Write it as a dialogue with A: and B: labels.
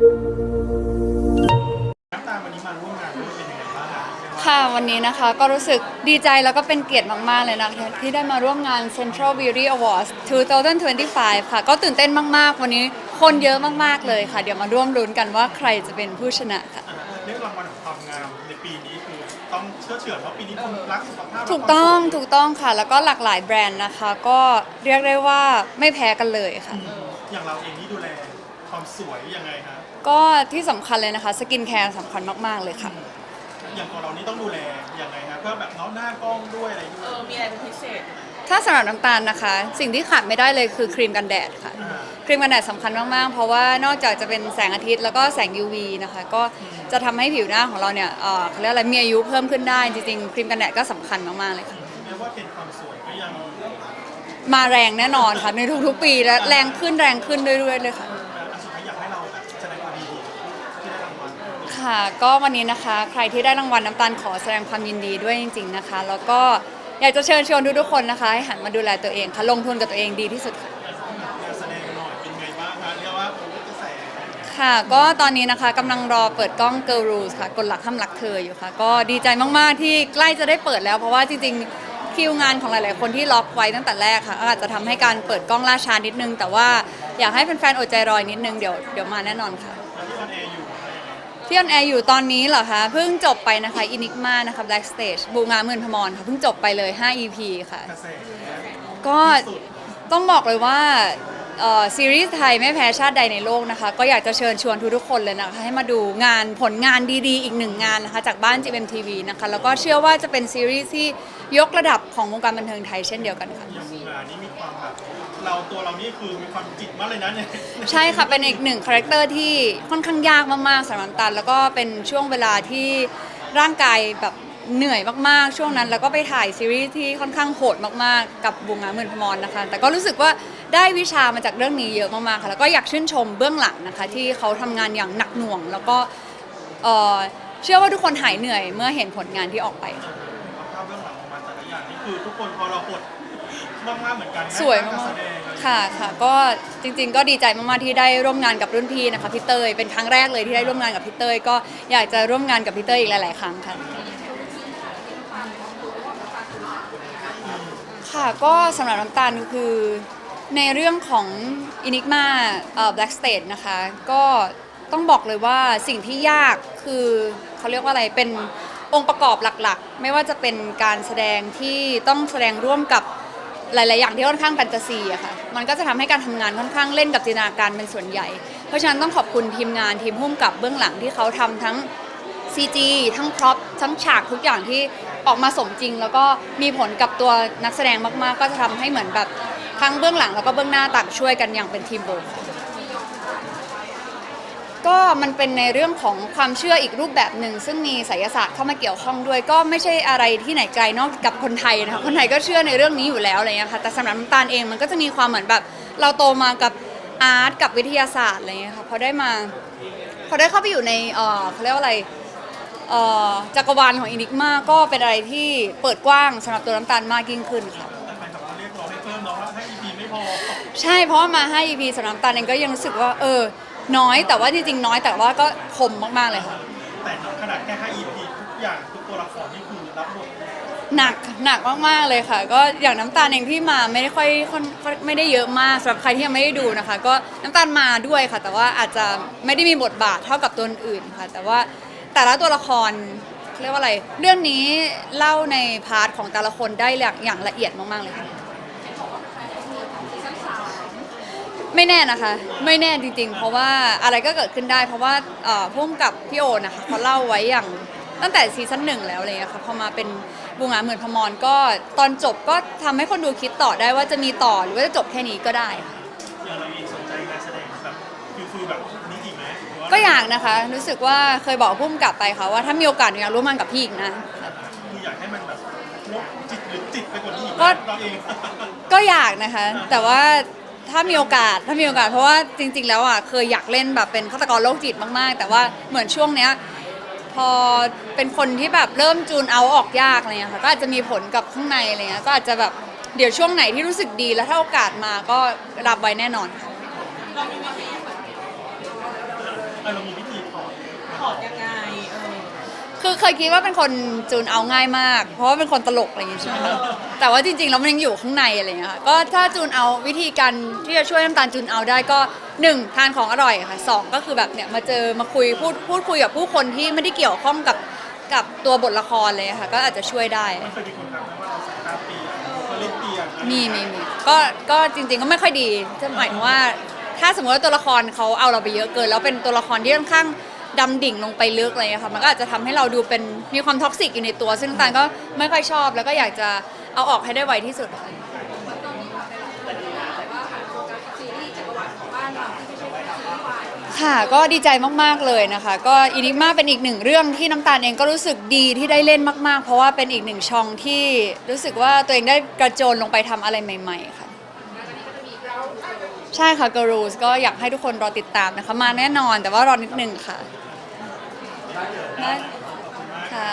A: น้ำตาลวันนี้มาร่วมงานด้วยเป็นยังไงบ้างอะเรียกว่า
B: ค่ะวันนี้นะคะก็รู้สึกดีใจแล้วก็เป็นเกียรติมากๆเลยนะคะที่ได้มาร่วมงาน Central Beauty Awards 2025 ค่ะ ก็ตื่นเต้นมากๆ วันนี้คนเยอะมากๆเลยค่ะ เดี๋ยวมาร่วมลุ้นกันว่าใครจะเป็นผู้ชนะค่ะ
A: เรื่องรางวัลของความงามในปีนี้คือต้องเชื่อเฉือนเพราะปีนี้คนรักสุขภาพ
B: ถูกต้องถูกต้องค่ะ แล้วก็หลากหลายแบรนด์นะคะ ก็เรียกได้ว่าไม่แพ้กันเลยค่ะ
A: อย่างเราเองนี่ดูแล ความสวยยังไงฮะ
B: ก็ที่สำคัญเลยนะคะสกินแคร์สำคัญมาก ๆ เลยค่ะ
A: อย่างตัวเรานี่ต้องดูแลยังไงฮะเพื่อแบบเนาะหน้ากล้องด้วยอะไรด้ว
C: เอยอมีอะไรเป็นพิเศษ
B: ถ้าสำหรับน้ำตาลนะคะ สิ่งที่ขาดไม่ได้เลยคือครีมกันแดดค่ะ
A: อ่า
B: ครีมกันแดดสำคัญมาก ๆ เพราะว่านอกจากจะเป็นแสงอาทิตย์แล้วก็แสง UV นะคะ ก็จะทำให้ผิวหน้าของเราเนี่ยเอ่อเขาเรียกอะไรมีอายุเพิ่มขึ้นได้จริง ๆ ครีมกันแดดก็สำคัญมาก ๆ เลยค่ะ
A: แม้ว่าเป็นความสวยก็ยัง
B: มาแรงแน่นอนค่ะในทุกๆปีและแรงขึ้นแรงขึ้นเรื่อยๆเลยค่ะ
A: ค่ะ
B: ก็วันนี้นะคะ ใครที่ได้รางวัลน้ำตาลขอแสดงความยินดีด้วยจริง ๆนะคะ แล้วก็อยากจะเชิญชวนทุกๆคนนะคะให้หันมาดูแลตัวเองค่ะลงทุนกับตัวเองดีที่สุดค่ะ
A: งานแสดงหน่อยเป็นไงบ้างฮะเรียกว่าโอ้กระแส
B: ค่ะก็ตอนนี้นะคะกำลังรอเปิดกล้อง Girl Rules ค่ะกฎหลักห้ามรักเธออยู่ค่ะ ก็ดีใจมากๆที่ใกล้จะได้เปิดแล้ว เพราะว่าจริงๆ คิวงานของหลายๆ คนที่ล็อกไว้ตั้งแต่แรกค่ะก็อาจจะทำให้การเปิดกล้องล่าช้านิดนึง แต่ว่าอยากให้แฟนๆอดใจรออีกนิดนึงเดี๋ยวเดี๋ยวมาแน่นอนค่ะ
A: แล้วที่ออนแอร์อยู่อะไรยังไง
B: ที่ออนแอร์อยู่ตอนนี้เหรอคะเพิ่งจบไปนะคะ Enigma นะคะ Black Stage บูงาหมื่นพมรค่ะเพิ่งจบไปเลย 5 EP ค่ะ
A: กระแส
B: ก็ต้องบอกเลยว่า เอ่อซีรีส์ไทยไม่แพ้ชาติใดในโลกนะคะ ก็อยากจะเชิญชวนทุกๆคนเลยนะคะ ให้มาดูงานผลงานดีๆ อีกหนึ่งงานนะคะ จากบ้าน GMTV นะคะ แล้วก็เชื่อว่าจะเป็นซีรีส์ที่ยกระดับของวงการบันเทิงไทยเช่นเดียวกันค่ะ
A: อย่างบูงานนี่มีความแบบเราตัวเรานี่คือมีความจิตมากเลยนะเนี่ย
B: ใช่ค่ะ เป็นอีกหนึ่งคาแรคเตอร์ที่ค่อนข้างยากมากๆสำหรับน้ำตัน แล้วก็เป็นช่วงเวลาที่ร่างกายแบบเหนื่อยมากๆ ช่วงนั้น แล้วก็ไปถ่ายซีรีส์ที่ค่อนข้างโหดมากๆ กับบุงงาหมื่นพมรนะคะ แต่ก็รู้สึกว่า ได้วิชามาจากเรื่องนี้เยอะมากๆค่ะแล้วก็อยากชื่นชมเบื้องหลังนะคะ ที่เขาทำงานอย่างหนักหน่วง แล้วก็เอ่อเชื่อว่าทุกคนหายเหนื่อยเมื่อเห็นผลงานที่ออกไปค่ะ
A: ภาพเบื้องหลังออกมาแต่ละอย่างนี่คือทุกคนพอเรากดมากๆเหมือนกันนะ
B: สวย
A: กามา
B: ร
A: แส
B: ก
A: ดงอะไรอย่างเงี้ย
B: ๆค่ะค่ะ ก็จริงๆ ก็ดีใจมากๆ ที่ได้ร่วมงานกับรุ่นพี่นะคะพี่เตย เป็นครั้งแรกเลยที่ได้ร่วมงานกับพี่เตย ก็อยากจะร่วมงานกับพี่เตยอีกหลาย ๆ ครั้งค่ะ ค่ะ ก็สำหรับน้ำตาลคือ ในเรื่องของ Enigma เอ่อ Black Stage นะคะ ก็ต้องบอกเลยว่าสิ่งที่ยากคือเขาเรียกว่าอะไรเป็นองค์ประกอบหลักๆ ไม่ว่าจะเป็นการแสดงที่ต้องแสดงร่วมกับหลาย ๆ อย่างที่ค่อนข้างแฟนตาซีอะค่ะ มันก็จะทำให้การทำงานค่อนข้างเล่นกับจินตนาการเป็นส่วนใหญ่ เพราะฉะนั้นต้องขอบคุณทีมงานทีมพุ่มกับเบื้องหลังที่เขาทำทั้ง CG ทั้งพร็อพทั้งฉากทุกอย่างที่ออกมาสมจริง แล้วก็มีผลกับตัวนักแสดงมาก ๆ ก็จะทำให้เหมือนแบบ ทั้งเบื้องหลังแล้วก็เบื้องหน้าต่างช่วยกันอย่างเป็นทีมเวิร์คก็มันเป็นในเรื่องของความเชื่ออีกรูปแบบหนึ่ง ซึ่งมีไสยศาสตร์เข้ามาเกี่ยวข้องด้วย ก็ไม่ใช่อะไรที่ไหนไกลนอกกับคนไทยนะคะคนไทยก็เชื่อในเรื่องนี้อยู่แล้วอะไรเงี้ยค่ะแต่สำหรับน้ำตาลเองมันก็จะมีความเหมือนแบบ เราโตมากับอาร์ตกับวิทยาศาสตร์อะไรเงี้ยค่ะพอได้มาพอได้เข้าไปอยู่ในเออเขาเรียกว่าอะไรเออจักรวาลของอินิกมาก็เป็นอะไรที่เปิดกว้างสำหรับตัวน้ำตาลมากยิ่งขึ้นค่ะ ใช่เพราะว่ามา5 EP สำหรับน้ำตาลเองก็ยังรู้สึกว่าเออ น้อยแต่ว่าจริงๆน้อยแต่ว่าก็คมมากๆเลยค่ะ
A: แต่ขนาดแค่5 EP ทุกอย่างทุกตัวละครนี่คือรับบท
B: หนักหนักมากๆเลยค่ะ ก็อย่างน้ำตาลเองที่มาไม่ได้ค่อยค่อนไม่ได้เยอะมากสำหรับใครที่ยังไม่ได้ดูนะคะ ก็น้ำตาลมาด้วยค่ะ แต่ว่าอาจจะไม่ได้มีบทบาทเท่ากับตัวอื่นค่ะ แต่ว่าแต่ละตัวละครเรียกว่าอะไร เรื่องนี้เล่าในพาร์ทของแต่ละคนได้อย่างอย่างละเอียดมากๆเลยค่ะ ไม่แน่นะคะ ไม่แน่จริงๆ เพราะว่าอะไรก็เกิดขึ้นได้ เพราะว่าเอ่อพุ่มกับพี่โอนะคะเขาเล่าไว้อย่างตั้งแต่ซีซั่นหนึ่งแล้วอะไรเลยค่ะพอมาเป็นบูงาหมื่นพมรก็ตอนจบก็ทำให้คนดูคิดต่อได้ว่าจะมีต่อหรือว่าจะจบแค่นี้ก็ได้ค่ะ
A: อย่างเราเองสนใจการแสดงแบบฟิลฟิลแบบนี้อีกไหมหรือว่า
B: ก็อยากนะคะ รู้สึกว่าเคยบอกพุ่มกับไปค่ะว่าถ้ามีโอกาสหนูอยากร่วมงานกับพี่อีกนะ
A: คืออยากให้มันแบบลบจิตหรือจิตไปกว่านี้อีก
B: ก็
A: เราเอง
B: ก็อยากนะคะ แต่ว่า ถ้ามีโอกาสถ้ามีโอกาสเพราะว่าจริง ๆ แล้วอะเคยอยากเล่นแบบเป็นฆาตกรโรคจิตมากๆ แต่ว่าเหมือนช่วงเนี้ยพอเป็นคนที่แบบเริ่มจูนเอาออกยากอะไรเงี้ยค่ะก็อาจจะมีผลกับข้างในอะไรเงี้ยก็อาจจะแบบเดี๋ยวช่วงไหนที่รู้สึกดีแล้วถ้าโอกาสมาก็รับไว้แน่นอนค่ะ
A: เออเรามีวิธีถอด
C: ถอดยังไงเออ
B: คือเคยคิดว่าเป็นคนจูนเอาง่ายมาก เพราะว่าเป็นคนตลกอะไรอย่างงี้ใช่ไหมคะแต่ว่าจริงๆแล้วมันยังอยู่ข้างในอะไรอย่างเงี้ยค่ะก็ถ้าจูนเอาวิธีการที่จะช่วยน้ำตาลจูนเอาได้ก็หนึ่งทานของอร่อยค่ะสองก็คือแบบเนี่ยมาเจอมาคุยพูดพูดคุยกับผู้คนที่ไม่ได้เกี่ยวข้องกับกับตัวบทละครเลยค่ะ ก็อาจจะช่วยได้
A: มันเคยมีคนทักไหมว่าเราสายตาเปลี่ยนเราเล่นเปลี่ยนอะไร
B: มีมีมีก็ก็จริงๆก็ไม่ค่อยดีจะหมายถึงว่า ถ้าสมมติว่าตัวละครเขาเอาเราไปเยอะเกิน แล้วเป็นตัวละครที่ค่อนข้าง ดำดิ่งลงไปลึกอะไรอย่างเงี้ยค่ะมันก็อาจจะทำให้เราดูเป็นมีความท็อกซิกอยู่ในตัว ซึ่งน้ำตาลก็ไม่ค่อยชอบ แล้วก็อยากจะเอาออกให้ได้ไวที่สุดค่ะ ค่ะก็ดีใจมาก ๆ เลยนะคะ ก็อินิกมาเป็นอีกหนึ่งเรื่องที่น้ำตาลเองก็รู้สึกดีที่ได้เล่นมาก ๆ เพราะว่าเป็นอีกหนึ่งช่องที่รู้สึกว่าตัวเองได้กระโจนลงไปทำอะไรใหม่ ๆ ค่ะ ใช่ค่ะ Girls ก็อยากให้ทุกคนรอติดตามนะคะ มาแน่นอนแต่ว่ารอนิดนึงค่ะได้ค่ะ